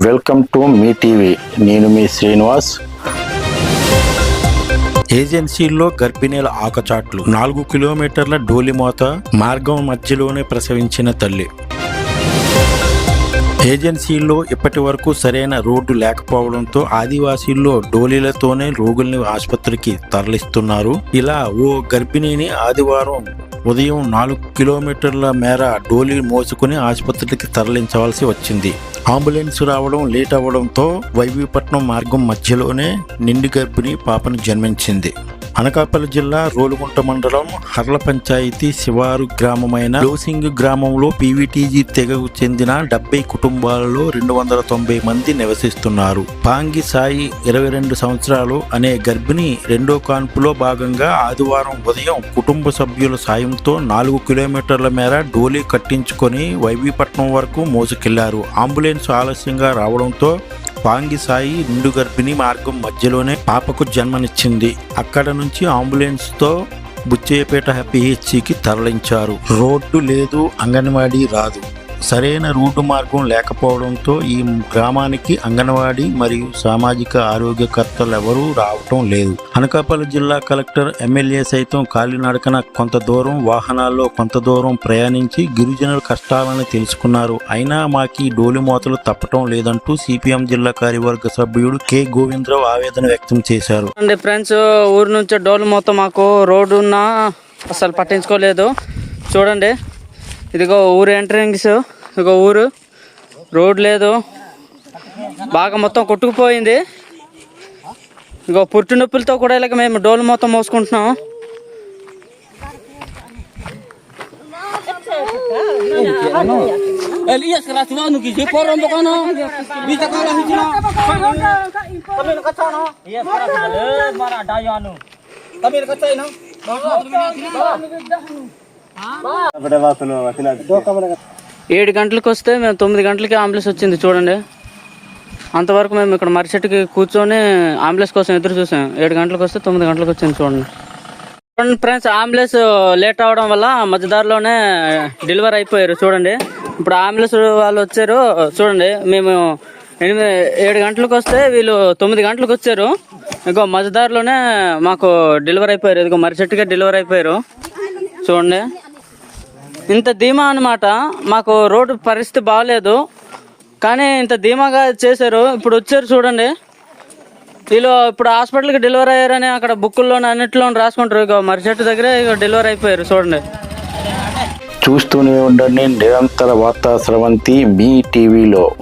Welcome to me TV నేను మీ శ్రీనివాస్. ఏజెన్సీల్లో గర్భిణీల ఆకచాట్లు. నాలుగు కిలోమీటర్ల డోలిమోత మార్గం మధ్యలోనే ప్రసవించిన తల్లి. ఏజెన్సీల్లో ఇప్పటి వరకు సరైన రోడ్డు లేకపోవడంతో ఆదివాసీల్లో డోలీలతోనే రోగుల్ని ఆసుపత్రికి తరలిస్తున్నారు. ఇలా ఓ గర్భిణిని ఆదివారం ఉదయం నాలుగు కిలోమీటర్ల మేర డోలీ మోసుకుని ఆసుపత్రికి తరలించవలసి వచ్చింది. అంబులెన్స్ రావడం లేట్ అవ్వడంతో వైవిపట్నం మార్గం మధ్యలోనే నిండు గర్భిణి పాపను జన్మించింది. అనకాపల్లి జిల్లా రోలుగుంట మండలం హర్ల పంచాయతీ శివారు గ్రామమైన లోసింగ్ గ్రామంలో పీవీటీజీ తెగకు చెందిన డెబ్బై కుటుంబాలలో రెండు వందల తొంభై మంది నివసిస్తున్నారు. పాంగి సాయి ఇరవై రెండు సంవత్సరాలు అనే గర్భిణి రెండో కాన్పులో భాగంగా ఆదివారం ఉదయం కుటుంబ సభ్యుల సాయంతో నాలుగు కిలోమీటర్ల మేర డోలీ కట్టించుకొని వైవీపట్నం వరకు మోసుకెళ్ళారు. అంబులెన్స్ ఆలస్యంగా రావడంతో పాంగి సాయి నిండు గర్భిణి మార్గం మధ్యలోనే పాపకు జన్మనిచ్చింది. అక్కడ నుంచి అంబులెన్స్తో బుచ్చయ్యపేట పిహెచ్సికి తరలించారు. రోడ్డు లేదు అంగన్వాడీ రాదు. సరైన రూటు మార్గం లేకపోవడంతో ఈ గ్రామానికి అంగన్వాడీ మరియు సామాజిక ఆరోగ్యకర్తలు ఎవరూ రావటం లేదు. అనకాపల్లి జిల్లా కలెక్టర్ ఎమ్మెల్యే సైతం కాలినడకన కొంత దూరం వాహనాల్లో కొంత దూరం ప్రయాణించి గిరిజనుల కష్టాలను తెలుసుకున్నారు. అయినా మాకి డోలి మోతలు తప్పటం లేదంటూ సిపిఎం జిల్లా కార్యవర్గ సభ్యుడు కె. గోవిందరావు ఆవేదన వ్యక్తం చేశారు. అండి ఫ్రెండ్స్ ఊరు నుంచి డోలు మొత్తం మాకు రోడ్డు ఉన్నా అసలు పట్టించుకోలేదు. చూడండి ఇదిగో ఊరు ఎంట్రన్స్ ఇదిగో ఊరు. రోడ్ లేదు. బాగా మొత్తం కొట్టుకుపోయింది. ఇదిగో పుట్టు నొప్పులతో కూడా ఇలాగ మేము డోలు మొత్తం మోసుకుంటున్నాం. Elias ఏడు గంటలకు వస్తే మేము తొమ్మిది గంటలకి అంబులెన్స్ వచ్చింది చూడండి. అంతవరకు మేము ఇక్కడ మరిచెట్టుకి కూర్చొని అంబులెన్స్ కోసం ఎదురు చూసాం. ఏడు గంటలకు వస్తే తొమ్మిది గంటలకు వచ్చింది చూడండి. చూడండి ఫ్రెండ్స్ అంబులెన్స్ లేట్ అవడం వల్ల మధ్యదారిలోనే డెలివరీ అయిపోయారు చూడండి. ఇప్పుడు అంబులెన్స్ వాళ్ళు వచ్చారు చూడండి. మేము ఎనిమిది ఏడు గంటలకు వస్తే వీళ్ళు తొమ్మిది గంటలకు వచ్చారు. ఇంకో మధ్యదారిలోనే మాకు డెలివరీ అయిపోయారు. ఇదిగో మరిచెట్టుగా డెలివరీ అయిపోయారు. చూడండి. ఇంత ధీమా అనమాట మాకు రోడ్డు పరిస్థితి బాగాలేదు కానీ ఇంత ధీమాగా చేశారు. ఇప్పుడు వచ్చారు చూడండి. వీళ్ళు ఇప్పుడు హాస్పిటల్కి డెలివరీ అయ్యారని అక్కడ బుక్కుల్లోనే అన్నింటిలో రాసుకుంటారు. ఇక మరిచెట్టు దగ్గరే ఇక డెలివరీ అయిపోయారు చూడండి. చూస్తూనే ఉండండి. నిరంతర వార్తా స్రవంతి మీ టీవీలో